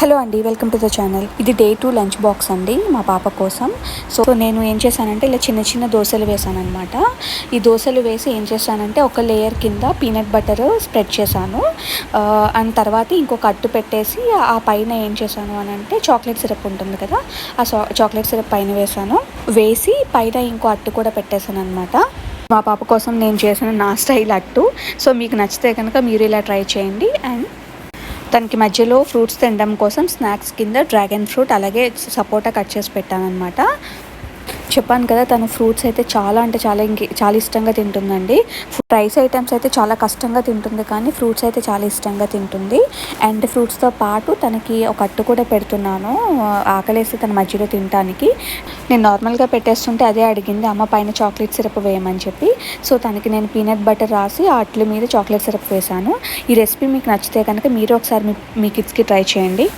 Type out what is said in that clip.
Hello అండి welcome to the channel. ఇది day two lunch box అండి మా పాప కోసం. సో నేను ఏం చేశానంటే ఇలా చిన్న చిన్న దోశలు వేసాను అనమాట ఈ దోశలు వేసి ఏం చేశానంటే ఒక లేయర్ కింద పీనట్ బటర్ స్ప్రెడ్ చేశాను. అండ్ తర్వాత ఇంకొక అట్టు పెట్టేసి ఆ పైన ఏం చేశాను అని అంటే చాక్లెట్ సిరప్ ఉంటుంది కదా ఆ చాక్లెట్ సిరప్ పైన వేసాను వేసి పైన ఇంకో అట్టు కూడా పెట్టేశాను అనమాట మా పాప కోసం నేను చేసిన నా స్టైల్ అట్టు. సో మీకు నచ్చితే కనుక మీరు ఇలా ట్రై చేయండి. అండ్ తనకి మధ్యలో ఫ్రూట్స్ తినడం కోసం స్నాక్స్ కింద డ్రాగన్ ఫ్రూట్ అలాగే సపోటా కట్ చేసి పెట్టానమాట చెప్పాను కదా తను ఫ్రూట్స్ అయితే చాలా అంటే చాలా ఇంక చాలా ఇష్టంగా తింటుందండి. రైస్ ఐటమ్స్ అయితే చాలా కష్టంగా తింటుంది కానీ ఫ్రూట్స్ అయితే చాలా ఇష్టంగా తింటుంది. అండ్ ఫ్రూట్స్తో పాటు తనకి ఒక అట్టు కూడా పెడుతున్నాను ఆకలేసి తన మధ్యలో తినడానికి నేను నార్మల్గా పెట్టేస్తుంటే అదే అడిగింది అమ్మ పైన చాక్లెట్ సిరప్ వేయమని చెప్పి. సో తనకి నేను పీనట్ బటర్ రాసి ఆ అట్ల మీద చాక్లెట్ సిరప్ వేశాను. ఈ రెసిపీ మీకు నచ్చితే కనుక మీరు ఒకసారి మీ మీ కిడ్స్కి ట్రై చేయండి.